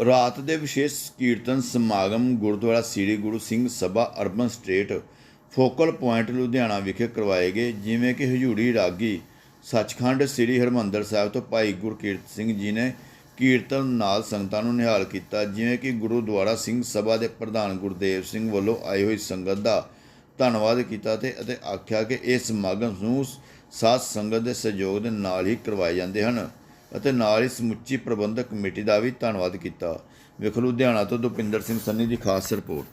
ਰਾਤ ਦੇ ਵਿਸ਼ੇਸ਼ ਕੀਰਤਨ ਸਮਾਗਮ Gurdwara Sri Guru Singh Sabha urban estate focal point Ludhiana ਵਿਖੇ ਕਰਵਾਏ ਗਏ, ਜਿਵੇਂ ਕਿ ਹਜੂੜੀ ਰਾਗੀ ਸੱਚਖੰਡ ਸ੍ਰੀ ਹਰਮੰਦਰ ਸਾਹਿਬ ਤੋਂ ਭਾਈ ਗੁਰਕੀਰਤ ਸਿੰਘ ਜੀ ਨੇ ਕੀਰਤਨ ਨਾਲ ਸੰਗਤਾਂ ਨੂੰ ਨਿਹਾਲ ਕੀਤਾ, ਜਿਵੇਂ ਕਿ ਗੁਰਦੁਆਰਾ ਸਿੰਘ ਸਭਾ ਦੇ ਪ੍ਰਧਾਨ ਗੁਰਦੇਵ ਸਿੰਘ ਵੱਲੋਂ ਆਈ ਹੋਈ ਸੰਗਤ ਦਾ ਧੰਨਵਾਦ ਕੀਤਾ ਤੇ ਅਤੇ ਆਖਿਆ ਕਿ ਇਹ ਸਮਾਗਮ ਨੂੰ ਸਾਧ ਸੰਗਤ ਦੇ ਸਹਿਯੋਗ ਦੇ ਨਾਲ ਹੀ ਕਰਵਾਏ ਜਾਂਦੇ ਹਨ। ਅਤੇ ਨਾਲ ਹੀ ਸਮੁੱਚੀ ਪ੍ਰਬੰਧਕ ਕਮੇਟੀ ਦਾ ਵੀ ਧੰਨਵਾਦ ਕੀਤਾ। ਵੇਖ ਲੁਧਿਆਣਾ ਤੋਂ ਦੁਪਿੰਦਰ ਸਿੰਘ ਸੰਨੀ ਦੀ ਖਾਸ ਰਿਪੋਰਟ।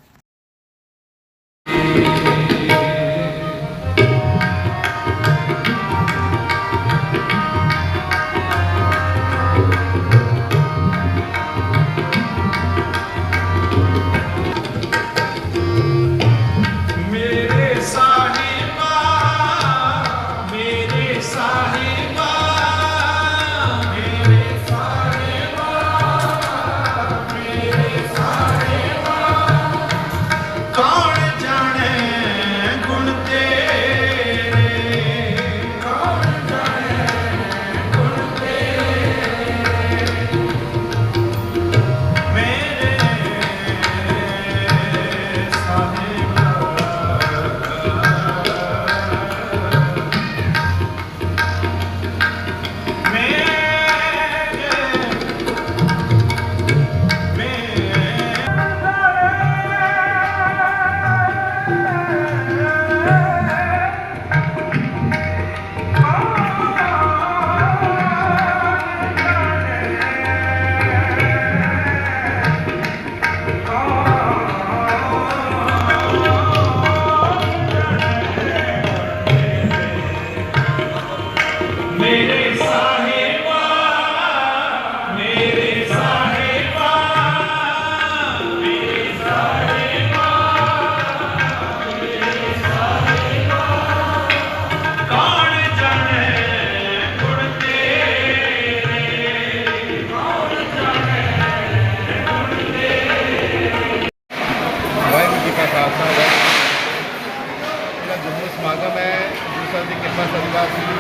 ਦੀ ਕਿਰਪਾ ਸ਼ਨੀਵਾਰ ਦੀ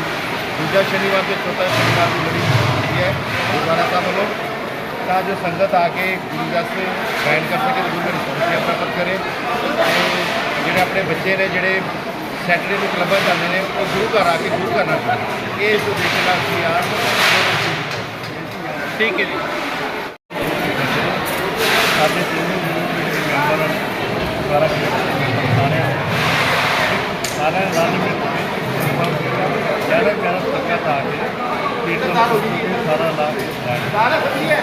ਦੂਜਾ ਸ਼ਨੀਵਾਰ ਤੇ ਚੌਥਾ ਸ਼ਨੀਵਾਰ ਦੀ ਲੜੀ ਹੁੰਦੀ ਹੈ ਗੁਰਦੁਆਰਾ ਸਾਹਿਬ ਵੱਲੋਂ ਤਾਂ ਜੋ ਸੰਗਤ ਆ ਕੇ ਗੁਰੂ ਵਾਸਤੇ ਗਾਇਨ ਕਰ ਸਕੇ ਤੇ ਗੁਰੂ ਘਰ ਸਮਝਿਆ ਪ੍ਰਾਪਤ ਕਰੇ ਤੇ ਜਿਹੜੇ ਆਪਣੇ ਬੱਚੇ ਨੇ ਜਿਹੜੇ ਸੈਟਰਡੇ ਨੂੰ ਕਲੱਬਾਂ 'ਚ ਜਾਂਦੇ ਨੇ ਉਹ ਗੁਰੂ ਘਰ ਆ ਕੇ ਗੁਰੂ ਘਰ ਨਾਲ ਜੁੜਨ। ਇਹ ਇਸ ਉਦੇਸ਼ ਨਾਲ ਅਸੀਂ ਆ ਠੀਕ ਹੈ ਜੀ ਸਾਡੇ ਤਿੰਨੇ ਮੈਂਬਰ ਸਾਰਾ ਸਾਰਿਆਂ ਸਾਰਿਆਂ ਰਲ ਮਿਲ ਕੇ ਸਾਰਾ ਲਾਭ ਸਾਰੇ ਵਧੀਆ।